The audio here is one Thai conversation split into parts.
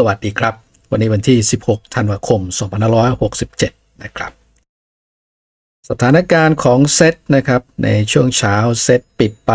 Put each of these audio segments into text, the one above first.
สวัสดีครับ วันนี้วันที่ 16 ธันวาคม 2567 นะครับ สถานการณ์ของเซตนะครับ ในช่วงเช้าเซตปิดไป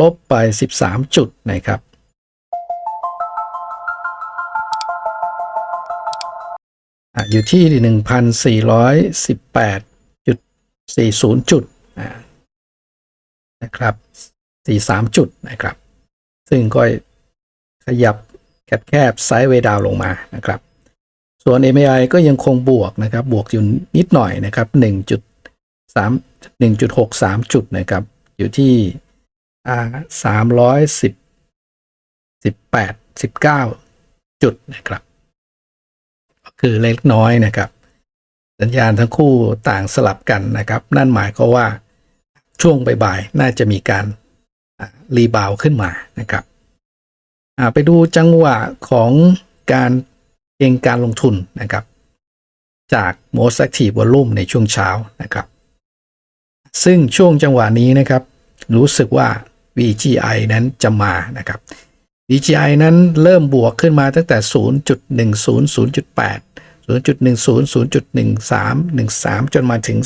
ลบไป 13 จุดนะครับอะอยู่ที่ 1,418.40 จุดอ่านะครับ 43 จุดนะครับ ซึ่งก็ขยับ แคบๆไซด์เวดาวลงมานะครับ ส่วน MAI ก็ยังคงบวกนะครับ บวกอยู่นิดหน่อยนะครับ1.3 1.63 จุดนะครับ อยู่ที่อ่า310 18 19จุดนะครับคือเล็กน้อยนะครับ สัญญาณทั้งคู่ต่างสลับกันนะครับ นั่นหมายก็ว่าช่วงบ่ายๆน่าจะมีการรีบาวขึ้นมานะครับ อ่าไปดูจังหวะของการเองการลงทุนนะครับ จาก most active volume ในช่วงเช้านะครับ ซึ่งช่วงจังหวะนี้นะครับ รู้สึกว่า VGI นั้นจะมานะครับ VGI นั้นเริ่มบวกขึ้นมาตั้งแต่ 0.10 0.8 0.10 0.13 13 จนมาถึง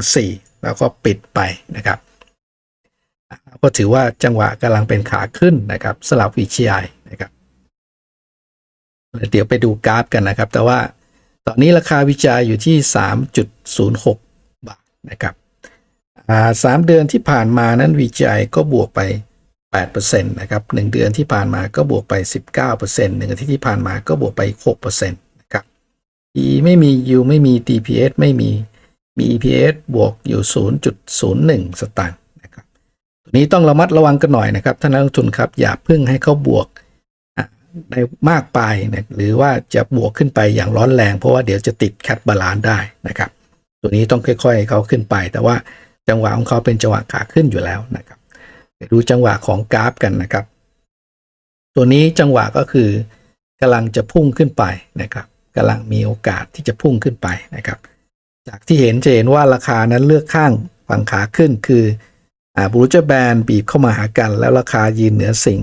0.14 แล้วก็ปิดไปนะครับ ก็ถือว่าจังหวะกำลังเป็นขาขึ้นนะครับสลับ VGI นะครับเดี๋ยวไปดูกราฟกันนะครับ แต่ว่าตอนนี้ราคา VGI อยู่ที่ 3.06 บาทนะครับสามเดือนที่ผ่านมานั้น VGI ก็บวกไป 8%นะครับหนึ่งเดือนที่ผ่านมาก็บวกไป 19%หนึ่งอาทิตย์ที่ผ่านมาก็บวกไป 6%นะครับ E ไม่มี U ไม่มี DPS ไม่มีมี EPS บวกอยู่ 0.01 สตางค์ นี้ต้องระมัดระวังกันหน่อยนะครับท่านนักลงทุนครับอย่าเพิ่งให้เขาบวกในมากไปนะหรือว่าจะบวกขึ้นไปอย่างร้อนแรง เพราะว่าเดี๋ยวจะติดแคทบาลานได้นะครับ ตัวนี้ต้องค่อยๆเขาขึ้นไป แต่ว่าจังหวะของเขาเป็นจังหวะขาขึ้นอยู่แล้วนะครับไปดูจังหวะของกราฟกันนะครับ ตัวนี้จังหวะก็คือกำลังจะพุ่งขึ้นไปนะครับกำลังมีโอกาสที่จะพุ่งขึ้นไปนะครับ จากที่เห็นจะเห็นว่าราคานั้นเลือกข้างฝั่งขาขึ้นคือ บรูเจอร์แบนบีบเข้ามาหากัน แล้วราคายืนเหนือสิ่ง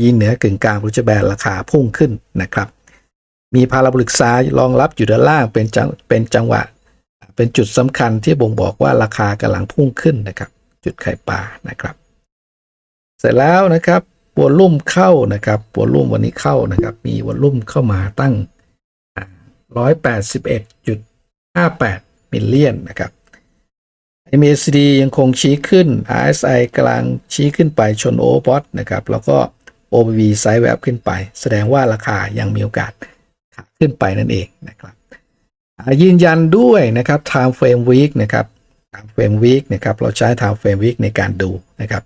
ยืนเหนือกึ่งกลางบรูเจอร์แบนราคาพุ่งขึ้นนะครับมีพาราโบลิกซ้ายรองรับอยู่ด้านล่างเป็นจังเป็นจังหวะ เป็นจุดสำคัญที่บ่งบอกว่าราคากำลังพุ่งขึ้นนะครับ จุดไข่ปลานะครับ เสร็จแล้วนะครับวอลลุ่มเข้านะครับวอลลุ่มวันนี้เข้านะครับ มีวอลลุ่มเข้ามาตั้งร้อยแปดสิบเอ็ดจุดห้าแปดมิลเลียนนะครับ MACD ยังคงชี้ขึ้น RSI กำลังชี้ขึ้นไปชนโอเวอร์บอทนะครับ แล้วก็ OBV ไซด์แวบขึ้นไป แสดงว่าราคายังมีโอกาสขาขึ้นไปนั่นเองนะครับยืนยันด้วยนะครับ time frame week นะครับ time frame week นะครับ เราใช้ time frame week ในการดูนะครับ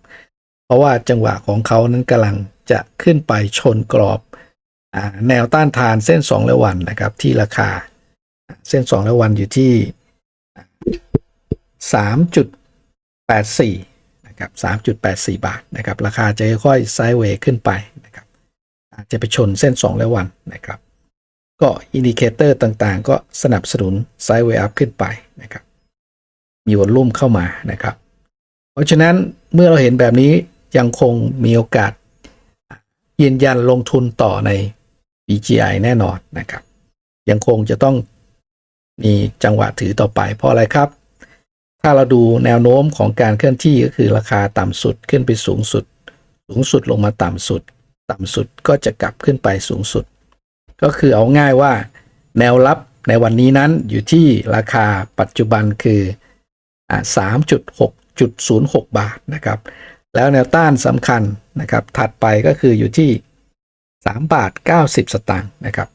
เพราะว่าจังหวะของเขานั้นกำลังจะขึ้นไปชนกรอบอแนวต้านทานเส้น 2 และวันนะครับ ที่ราคาเส้น 2 และวันอยู่ที่ 3.84นะครับ3.84 บาทนะครับราคาจะค่อยๆไซด์เวย์ขึ้นไปนะครับอาจจะไปชนเส้น 2 และวันนะครับ ก็อินดิเคเตอร์ต่างๆ ก็สนับสนุนไซด์เวย์อัพขึ้นไปนะครับมีวอลลุ่มเข้ามานะครับ เพราะฉะนั้นเมื่อเราเห็นแบบนี้ยังคงมีโอกาสยืนยันลงทุนต่อใน BGI แน่นอนนะครับ ยังคงจะต้องมีจังหวะถือต่อไปเพราะอะไรครับ ถ้าเราดูแนวโน้มของการเคลื่อนที่ก็คือราคาต่ำสุดขึ้นไปสูงสุด สูงสุดลงมาต่ำสุด ต่ำสุดก็จะกลับขึ้นไปสูงสุด ก็คือเอาง่ายว่า แนวรับในวันนี้นั้นอยู่ที่ราคาปัจจุบันคือ 3.6.06 บาทนะครับ แล้วแนวต้านสำคัญนะครับ ถัดไปก็คืออยู่ที่ 3 บาท 90 สตางค์นะครับ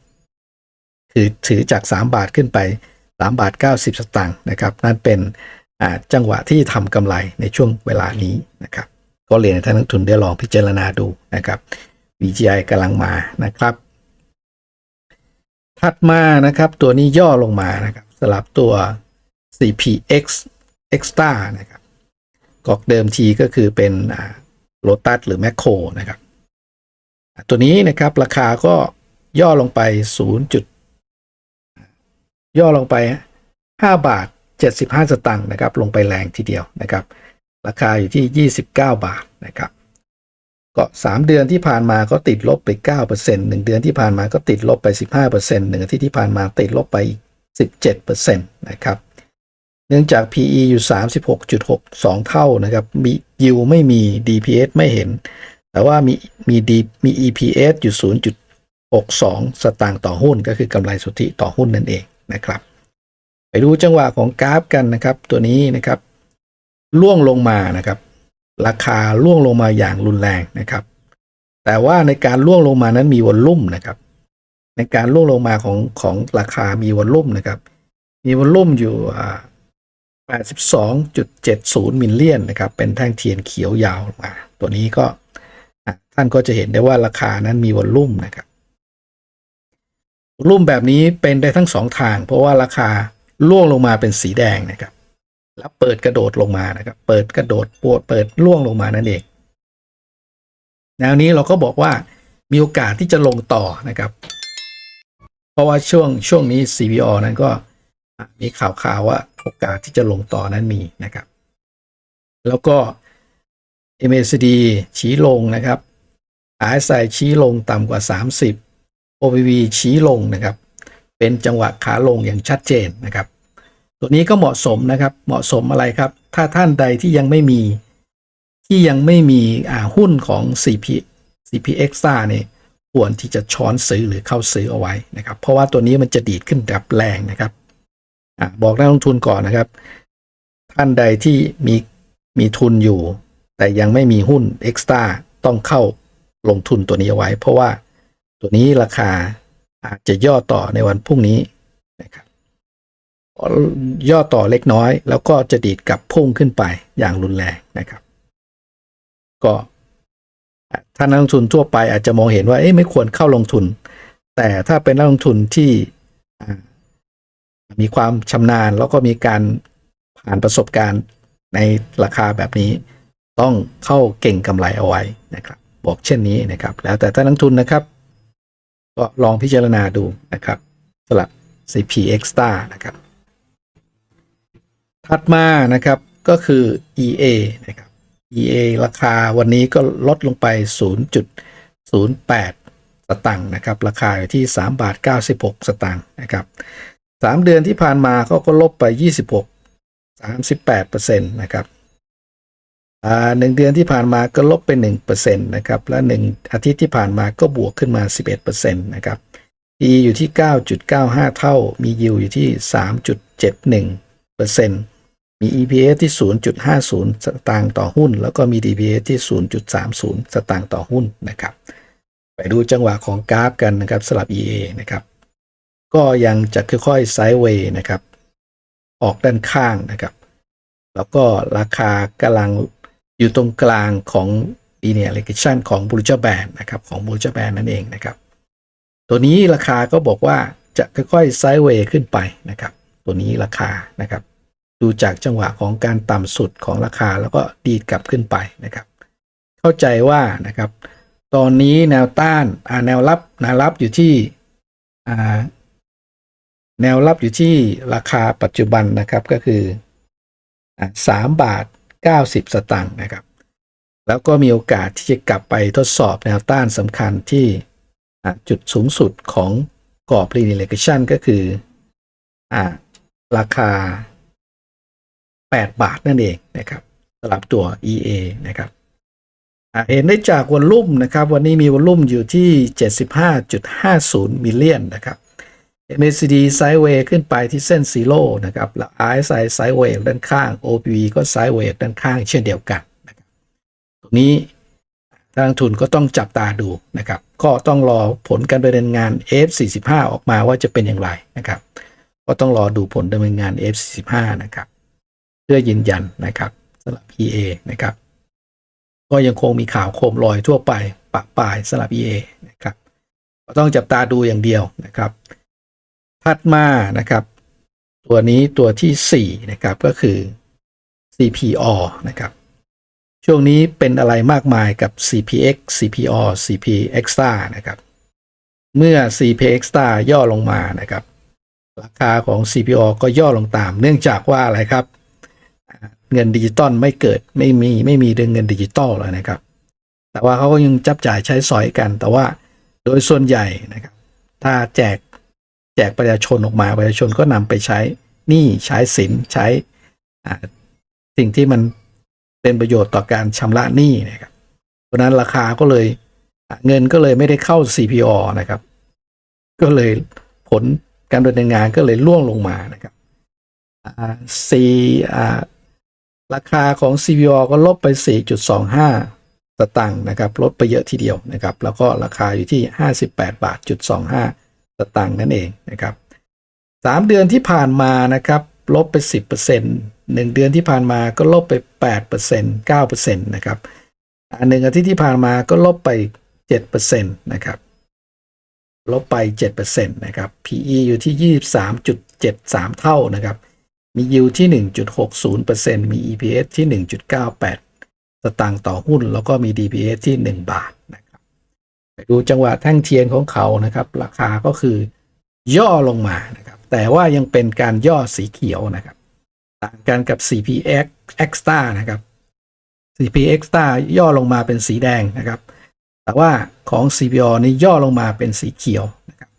คือถือจาก 3 บาทขึ้นไป 3 บาท 90 สตางค์นะครับ นั่นเป็น จังหวะที่ทำกำไรในช่วงเวลานี้นะครับ ก็เรียนให้ท่านนักทุนได้ลองพิจารณาดูนะครับ VGI กำลังมานะครับ ถัดมานะครับตัวนี้ย่อลงมานะครับสลับตัว CPX Extra นะครับกอกเดิมทีก็คือเป็นโ o ตัสหรือแมคโครนะครับ ตัวนี้นะครับราคาก็ย่อลงไป 0. จุดย่อลงไป 5 บาท 75 สตังค์นะครับลงไปแรงทีเดียวนะครับ ราคาอยู่ที่ 29 บาทนะครับก็ 3 เดือนที่ผ่านมาก็ติดลบไป 9% 1 เดือนที่ผ่านมาก็ติดลบไป 15%หนึ่งอาทิตย์ที่ผ่านมาติดลบไปอีก17%นะครับเนื่องจาก PE อยู่ 36.62 เท่านะครับ มี yield ไม่มี DPS ไม่เห็น แต่ว่ามีมี D มี EPS อยู่ 0.62 สตางค์ต่อหุ้น ก็คือกำไรสุทธิต่อหุ้นนั่นเองนะครับ ดูจังหวะของกราฟกันนะครับ ตัวนี้นะครับล่วงลงมานะครับ ราคาล่วงลงมาอย่างรุนแรงนะครับ แต่ว่าในการล่วงลงมานั้นมีวอลลุ่มนะครับ ในการล่วงลงมาของของราคามีวอลลุ่มนะครับ มีวอลลุ่มอยู่อ่า82.70มิลเลียนนะครับ เป็นแท่งเทียนเขียวยาวลงมา ตัวนี้ก็ท่านก็จะเห็นได้ว่าราคานั้นมีวอลลุ่มนะครับวอลลุ่มแบบนี้เป็นได้ทั้งสองทาง เพราะว่าราคา ล่วงลงมาเป็นสีแดงนะครับ แล้วเปิดกระโดดลงมานะครับ เปิดกระโดดปวดเปิดล่วงลงมานั่นเอง แนวนี้เราก็บอกว่ามีโอกาสที่จะลงต่อนะครับ เพราะว่าช่วงช่วงนี้ CPO นั้นก็มีข่าวข่าวว่าโอกาสที่จะลงต่อนั้นมีนะครับ แล้วก็ MACD ชี้ลงนะครับ RSI ชี้ลงต่ำกว่า 30 OPV ชี้ลงนะครับ เป็นจังหวะขาลงอย่างชัดเจนนะครับ ตัวนี้ก็เหมาะสมนะครับ เหมาะสมอะไรครับ ถ้าท่านใดที่ยังไม่มี ที่ยังไม่มีอ่าหุ้นของ CP CPX ซ่าเนี่ยควรที่จะช้อนซื้อหรือเข้าซื้อเอาไว้นะครับ เพราะว่าตัวนี้มันจะดีดขึ้นแบบแรงนะครับอบอกนักลงทุนก่อนนะครับ ท่านใดที่มีมีทุนอยู่ แต่ยังไม่มีหุ้น Extra ต้องเข้าลงทุนตัวนี้เอาไว้ เพราะว่าตัวนี้ราคา อาจจะย่อต่อในวันพรุ่งนี้นะครับย่อต่อเล็กน้อย แล้วก็จะดีดกลับพุ่งขึ้นไปอย่างรุนแรงนะครับ ก็ถ้านักลงทุนทั่วไปอาจจะมองเห็นว่าเอ๊ะไม่ควรเข้าลงทุน แต่ถ้าเป็นนักลงทุนที่มีความชำนาญแล้วก็มีการผ่านประสบการณ์ในราคาแบบนี้ ต้องเข้าเก่งกำไรเอาไว้นะครับ บอกเช่นนี้นะครับ แล้วแต่ท่านนักลงทุนนะครับ ก็ลองพิจารณาดูนะครับสำหรับ CP Extra นะครับ ถัดมานะครับก็คือ EA นะครับ EA ราคาวันนี้ก็ลดลงไป 0.08 สตังค์นะครับ ราคาอยู่ที่ 3 บาท 96 สตังค์นะครับ 3 เดือนที่ผ่านมาเขาก็ลบไป 26 38%นะครับ หนึ่งเดือนที่ผ่านมาก็ลบไป1%นะครับ และ 1 อาทิตย์ที่ผ่านมาก็บวกขึ้นมา 11%นะครับ PE อยู่ที่ 9.95 เท่า มี yield อยู่ที่ 3.71%มี EPS ที่ 0.50 สตางค์ต่อหุ้น แล้วก็มี DPS ที่ 0.30 สตางค์ต่อหุ้นนะครับ ไปดูจังหวะของกราฟกันนะครับสลับ EA นะครับ ก็ยังจะค่อยๆไซด์เวย์นะครับ ออกด้านข้างนะครับ แล้วก็ราคากำลัง อยู่ตรงกลางของ linear regression ของ Bollinger Band นะครับของ Bollinger Band นั่นเองนะครับ ตัวนี้ราคาก็บอกว่าจะค่อยๆไซด์เวย์ขึ้นไปนะครับ ตัวนี้ราคานะครับ ดูจากจังหวะของการต่ำสุดของราคาแล้วก็ดีดกลับขึ้นไปนะครับ เข้าใจว่านะครับ ตอนนี้แนวต้านาแนวรับแนวรับอยู่ที่แนวรับอยู่ที่ราคาปัจจุบันนะครับก็คืออ่าสามบาท เก้าสิบสตางค์นะครับ แล้วก็มีโอกาสที่จะกลับไปทดสอบแนวต้านสำคัญที่จุดสูงสุดของกรอบ linear regression ก็คืออ่าราคา 8 บาทนั่นเองนะครับสำหรับตัว EA นะครับเห็นได้จากวอลลุ่มนะครับ วันนี้มีวอลลุ่มอยู่ที่ 75.50 มิลเลียนนะครับ MACD ไซด์เวย์ขึ้นไปที่เส้นซีโร่นะครับแล้ว RSI ไซด์เวย์ด้านข้าง OPV ก็ไซด์เวย์ด้านข้างเช่นเดียวกันนะครับตรงนี้ทางทุนก็ต้องจับตาดูนะครับ ก็ต้องรอผลการดำเนินงาน F45 ออกมาว่าจะเป็นอย่างไรนะครับ ก็ต้องรอดูผลดำเนินงาน F45 นะครับ เพื่อยืนยันนะครับสำหรับ EA นะครับ ก็ยังคงมีข่าวโคมลอยทั่วไปปะปายสำหรับ EA นะครับ ก็ต้องจับตาดูอย่างเดียวนะครับ ดมานะครับ ตัวนี้ตัวที่ 4 นะครับก็คือ CPO นะครับ ช่วงนี้เป็นอะไรมากมายกับ CPX CPO CPXtra นะครับ เมื่อ CPXtra ย่อลงมานะครับ ราคาของ CPO ก็ย่อลงตาม เนื่องจากว่าอะไรครับ เงินดิจิตอลไม่เกิดไม่มีไม่มีเรื่องเงินดิจิตอลแล้วนะครับ แต่ว่าเขาก็ยังจับจ่ายใช้สอยกัน แต่ว่าโดยส่วนใหญ่นะครับ ถ้าแจก แจกประชาชนออกมาประชาชนก็นำไปใช้หนี้ใช้สินใช้สิ่งที่มันเป็นประโยชน์ต่อการชำระหนี้นะครับเพราะนั้นราคาก็เลยเงินก็เลยไม่ได้เข้า CPO นะครับ ก็เลยผลการดำเนินงานก็เลยล่วงลงมานะครับสี่ราคาของ CPO ก็ลบไป 4.25 สตังค์นะครับ ลดไปเยอะทีเดียวนะครับ แล้วก็ราคาอยู่ที่ 58 บาทจุด25 สตังค์นั่นเองนะครับสามเดือนที่ผ่านมานะครับลบไป 10%หนึ่งเดือนที่ผ่านมาก็ลบไป 8% 9%นะครับอันหนึ่งอาทิตย์ที่ผ่านมาก็ลบไป 7%นะครับลบไป 7%นะครับ PE อยู่ที่ 23.73 เท่านะครับ มี yield ที่ 1.60%มี EPS ที่ 1.98 สตางค์ต่อหุ้น แล้วก็มี DPS ที่ 1 บาทนะครับไป ดูจังหวะแท่งเทียนของเขานะครับ ราคาก็คือย่อลงมานะครับ แต่ว่ายังเป็นการย่อสีเขียวนะครับ ต่างกันกับ CPX Extra นะครับ CPX Extra ย่อลงมาเป็นสีแดงนะครับ แต่ว่าของ CPO นี่ย่อลงมาเป็นสีเขียวนะครับ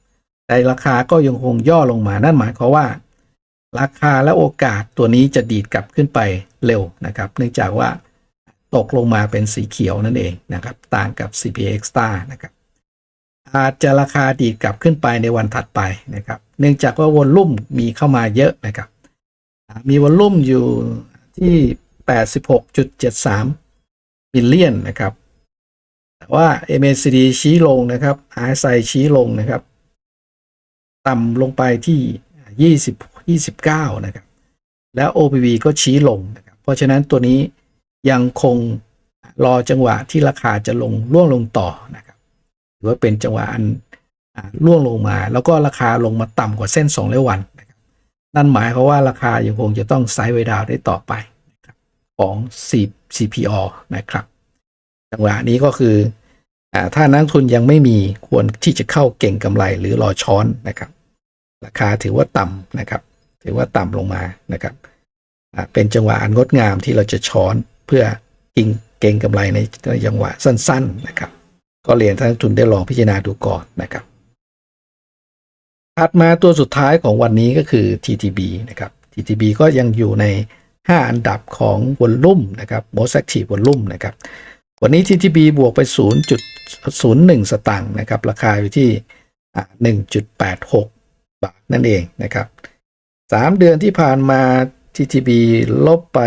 แต่ราคาก็ยังคงย่อลงมา นั่นหมายความว่า ราคาและโอกาสตัวนี้จะดีดกลับขึ้นไปเร็วนะครับ เนื่องจากว่า ตกลงมาเป็นสีเขียวนั่นเองนะครับ ต่างกับ CPX Star นะครับ อาจจะราคาดีดกลับขึ้นไปในวันถัดไปนะครับ เนื่องจากว่าวอลลุ่มมีเข้ามาเยอะนะครับ มีวอลลุ่มอยู่ที่ 86.73บิลเลียนนะครับ แต่ว่า MACD ชี้ลงนะครับ RSI ชี้ลงนะครับ ต่ำลงไปที่ 20 29 นะครับ แล้ว OPV ก็ชี้ลงนะครับ เพราะฉะนั้นตัวนี้ ยังคงรอจังหวะที่ราคาจะลงล่วงลงต่อนะครับหรือว่าเป็นจังหวะอันอ่าล่วงลงมา แล้วก็ราคาลงมาต่ำกว่าเส้น2ร้อยวันนะครับนั่นหมายความว่าราคายังคงจะต้องไซด์เวดาวได้ต่อไปนะครับของ C CPO นะครับ จังหวะนี้ก็คืออถ้านักทุนยังไม่มีควรที่จะเข้าเก่งกำไรหรือรอช้อนนะครับ ราคาถือว่าต่ำนะครับ ถือว่าต่ำลงมานะครับเป็นจังหวะอันงดงามที่เราจะช้อน เพื่อกิงเก่งกำไรในจังหวะสั้นๆนะครับ ก็เรียนท่านนักลงทุนได้ลองพิจารณาดูก่อนนะครับถัดมาตัวสุดท้ายของวันนี้ก็คือ TTB นะครับ TTB ก็ยังอยู่ใน 5 อันดับของวอลลุ่มนะครับ most active volume นะครับ วันนี้ TTB บวกไป 0.01 สตางค์นะครับ ราคาอยู่ที่อ่า1.86 บาทนั่นเองนะครับ 3 เดือนที่ผ่านมา TTB ลบไป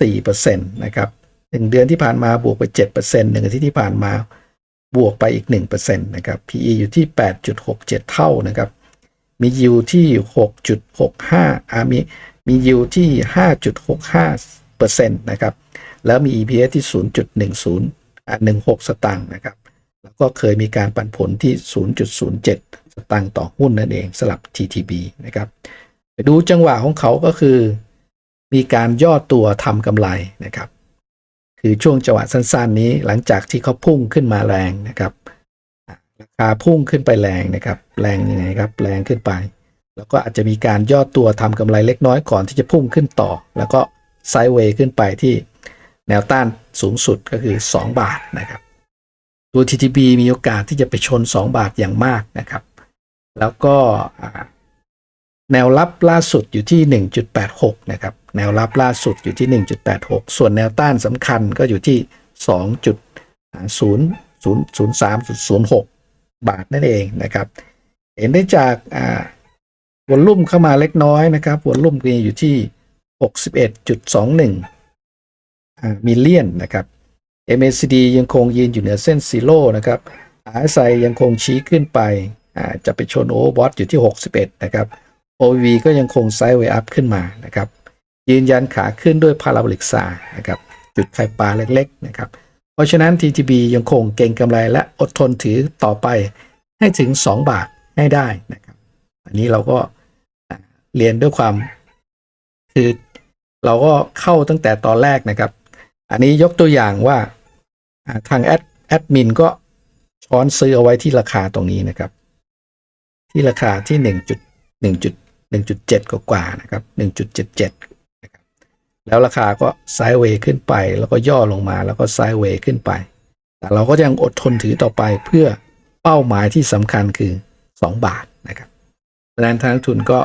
4%นะครับ1เดือนที่ผ่านมาบวกไป7% 1อาทิตย์ที่ผ่านมาบวกไปอีก 1%นะครับ PE อยู่ที่ 8.67 เท่านะครับ มี yield ที่ 6.65อ่ามีมี yield ที่ 5.65%นะครับ แล้วมี EPS ที่ 0.10อ่า16 สตางค์นะครับ แล้วก็เคยมีการปันผลที่ 0.07 สตางค์ต่อหุ้นนั่นเองสลับ TTB นะครับ ไปดูจังหวะของเขาก็คือ มีการย่อตัวทำกำไรนะครับ คือช่วงจังหวะสั้นๆ นี้หลังจากที่เขาพุ่งขึ้นมาแรงนะครับราคาพุ่งขึ้นไปแรงนะครับ แรงยังไงครับแรงขึ้นไป แล้วก็อาจจะมีการย่อตัวทำกำไรเล็กน้อยก่อนที่จะพุ่งขึ้นต่อ แล้วก็ไซด์เวย์ขึ้นไปที่แนวต้านสูงสุดก็คือ 2 บาทนะครับ ตัว TTB มีโอกาสที่จะไปชน 2 บาทอย่างมากนะครับ แล้วก็แนวรับล่าสุดอยู่ที่ 1.86 นะครับ แนวรับล่าสุดอยู่ที่ 1.86 ส่วนแนวต้านสำคัญก็อยู่ที่ 2.003.06 บาทนั่นเองนะครับ เห็นได้จากอ่าวอลลุ่มเข้ามาเล็กน้อยนะครับวอลลุ่มมีอยู่ที่ 61.21มิลเลียนนะครับ MACD ยังคงยืนอยู่เหนือเส้นซีโร่นะครับ RSI ยังคงชี้ขึ้นไปอ่าจะไปชนโอเวอร์บอทอยู่ที่ 61 นะครับ OV ก็ยังคงไซด์เวย์อัพขึ้นมานะครับ ยืนยันขาขึ้นด้วยพาราโบลิกซานะครับจุดไข่ปลาเล็กๆนะครับเพราะฉะนั้น TTB ยังคงเก่งกำไรและอดทนถือต่อไปให้ถึง 2 บาทให้ได้นะครับ อันนี้เราก็เรียนด้วยความคือเราก็เข้าตั้งแต่ตอนแรกนะครับ อันนี้ยกตัวอย่างว่าทางแอดแอดมินก็ช้อนซื้อเอาไว้ที่ราคาตรงนี้นะครับ ที่ราคาที่ 1 1 1 7 กว่าๆนะครับ 1.77 แล้วราคาก็ไซด์เวย์ขึ้นไป แล้วก็ย่อลงมาแล้วก็ไซด์เวย์ขึ้นไป แต่เราก็ยังอดทนถือต่อไปเพื่อเป้าหมายที่สำคัญคือ 2 บาทนะครับดังนั้นทางทุนก็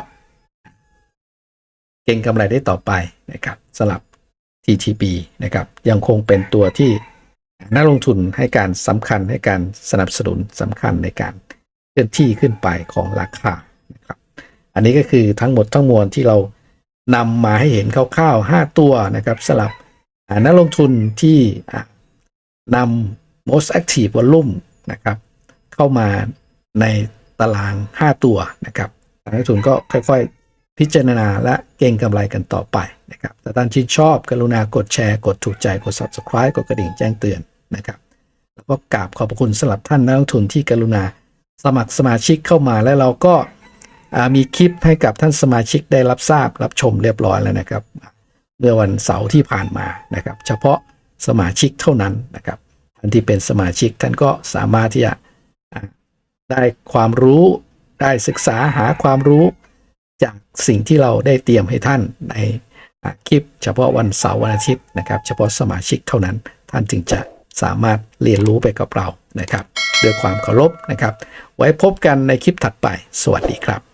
เก่งกำไรได้ต่อไปนะครับสำหรับ TTB นะครับยังคงเป็นตัวที่นักลงทุนให้การสำคัญให้การสนับสนุนสำคัญในการเคลื่อนที่ขึ้นไปของราคานะครับ อันนี้ก็คือทั้งหมดทั้งมวลที่เรา นำมาให้เห็นคร่าวๆ5ตัวนะครับสำหรับนักลงทุนที่อ่านำ most active volume นะครับเข้ามาในตาราง 5 ตัวนะครับนักลงทุนก็ค่อยๆ พิจารณาและเก่งกำไรกันต่อไปนะครับแต่ท่านชื่นชอบ กรุณากดแชร์ กดถูกใจ กด subscribe กดกระดิ่งแจ้งเตือนนะครับแล้วก็กราบขอบพระคุณสำหรับท่านนักลงทุนที่กรุณาสมัครสมาชิกเข้ามาและเราก็ มีคลิปให้กับท่านสมาชิกได้รับทราบรับชมเรียบร้อยแล้วนะครับ เมื่อวันเสาร์ที่ผ่านมานะครับ เฉพาะสมาชิกเท่านั้นนะครับท่านที่เป็นสมาชิกท่านก็สามารถที่จะได้ความรู้ได้ศึกษาหาความรู้จากสิ่งที่เราได้เตรียมให้ท่านในคลิป เฉพาะวันเสาร์วันอาทิตย์นะครับ เฉพาะสมาชิกเท่านั้น ท่านจึงจะสามารถเรียนรู้ไปกับเรานะครับ ด้วยความเคารพนะครับ ไว้พบกันในคลิปถัดไป สวัสดีครับ